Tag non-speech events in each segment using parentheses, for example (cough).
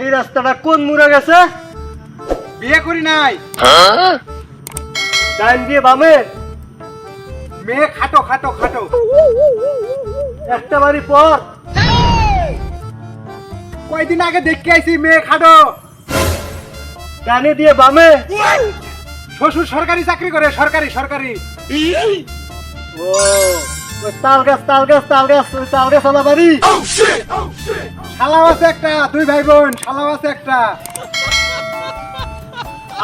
এই রাস্তাটা কোন মুড়ে গেছে? বিয়ে করি নাই। ডাইন দিয়ে বামে? মেয়ে খাটো খাটো খাটো। একটা বাড়ি পর। কয়দিন আগে দেখতে আইছি মেয়ে খাটো। ডানে দিয়ে বামে? শ্বশুর সরকারি চাকরি করে সরকারি সরকারি। ও তাল গাছ তাল গাছ তাল গাছ তাল গাছ আলা বাড়ি শালাও আছে একটা দুই ভাই বোন শালাও আছে একটা।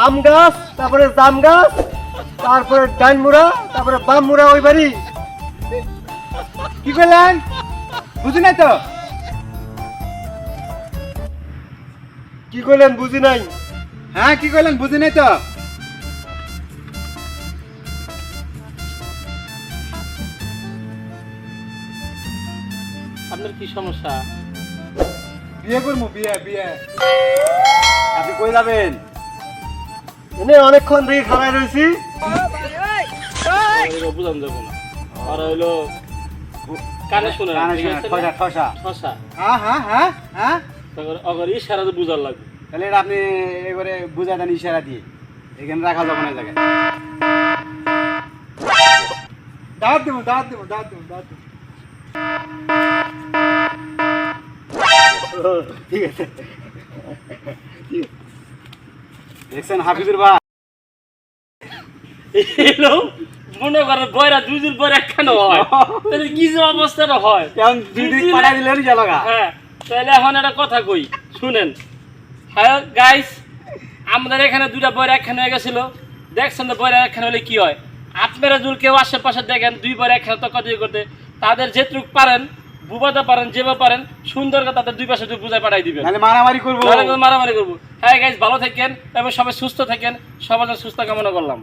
আম গাছ তারপরে জাম গাছ তারপরে ডাইন মুড়া তারপরে বাম মুড়া ওই বাড়ি। কি করলেন? বুঝি নাই তো? কি করলেন বুঝি নাই? হ্যাঁ কি করলেন বুঝি নাই তো? আপনার কি সমস্যা? বিয়ে করব বিয়ে বিয়ে। আপনি কই যাবেন? এনে অনেকক্ষণ থেকে খাড়াই রয়েছি। বুঝান যাব না। আর হইল কানে শুনে না, কানে শোনা, ঠসা ঠসা। ঠসা। হ্যাঁ হ্যাঁ হ্যাঁ হ্যাঁ। অগর ইশারা তো বুঝার লাগবে। তাহলে এটা আপনি এবারে বুঝা দেন ইশারা দিয়ে। এখানে রাখা যাবে না জায়গায়। দাঁত দেবো দাঁত দেবো দাঁত দেবো দাঁত দেবো ও, ঠিক আছে দেখছেন হাফিজুর এলো মনে করে বয়রা দুই দিন পরে একখানে হয়। (laughs) তাহলে কি যে অবস্থাটা হয়? দুই দিন দিলেন জালগা হ্যাঁ তাহলে এখন একটা কথা কই শুনেন। হ্যাঁ গাইস আমাদের এখানে দুটা বয়রা একখানে হয়ে গেছিল। দেখছেন তো বয়রা একখানে হলে কি হয়? আপনারা যদি কেউ আশেপাশে দেখেন দুই বয়রা একখানে তক্কা দিয়ে করতে। তাদের যেটুক পারেন বুবাতে পারেন যেভাবে পারেন সুন্দর করে তাদের দুই পাশে দুই বুঝায় পাঠাই দিবেন। তাহলে মারামারি করব। মারামারি করব। হ্যাঁ গাইস ভালো থাকেন এবং সবাই সুস্থ থাকেন। সবার জন্য সুস্থ কামনা করলাম।